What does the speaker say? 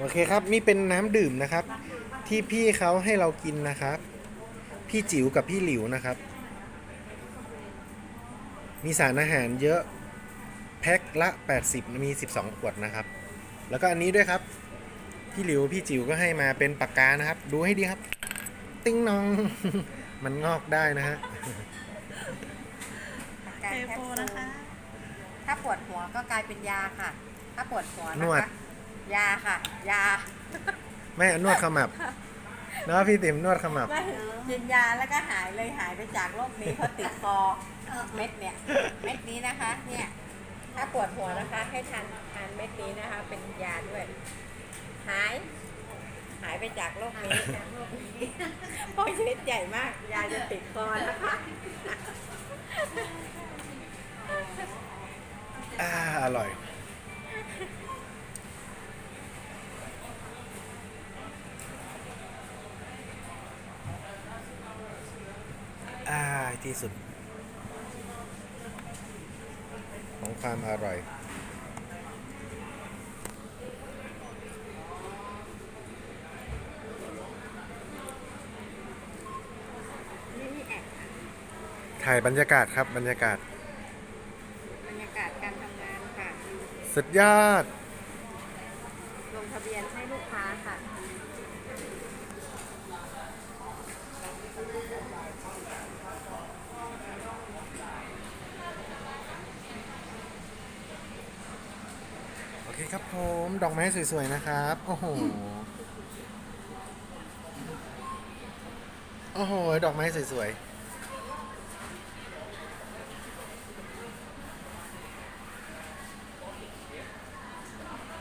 โอเคครับ นี่เป็นน้ำดื่มนะครับ ที่พี่เขาให้เรากินนะครับ พี่จิ๋วกับพี่หลิวนะครับ มีสารอาหารเยอะแพ็คละ 80 มี 12 ขวดนะครับ แล้วก็อันนี้ด้วยครับ พี่หลิวพี่จิ๋วก็ให้มาเป็นปากกานะครับ ดูให้ดีครับ ติ้งนอง มันงอกได้นะฮะการเทแคปโปซูลนะคะ ถ้าปวดหัวก็กลายเป็นยาค่ะ ถ้าปวดหัวนวนะดคะ ยาค่ะ ยาไม่นวดขมับเนาะพี่ติ๋มนวดขมับ ไม่กินยาแล้วก็หายเลยหายไปจากโรคนี้เพราะติดคอเม็ดเนี่ย เม็ดนี้นะคะ เนี่ย ถ้าปวดหัวนะคะ ให้ทานทานเม็ดนี้นะคะ เป็นยาด้วย หาย หายไปจากโรคนี้โรคนี้เพราะชนิดใหญ่มาก ยาจะติดคอนะคะอ่าอร่อย อ่าที่สุด ของความอร่อยนี่นี่แอบถ่ายบรรยากาศครับบรรยากาศ บรรยากาศการทำงานค่ะ สุดยอด ลงทะเบียนให้ลูกค้าค่ะ คครับผมดอกไม้สวยๆนะครับ โอ้โห โอ้โห ดอกไม้สวยๆ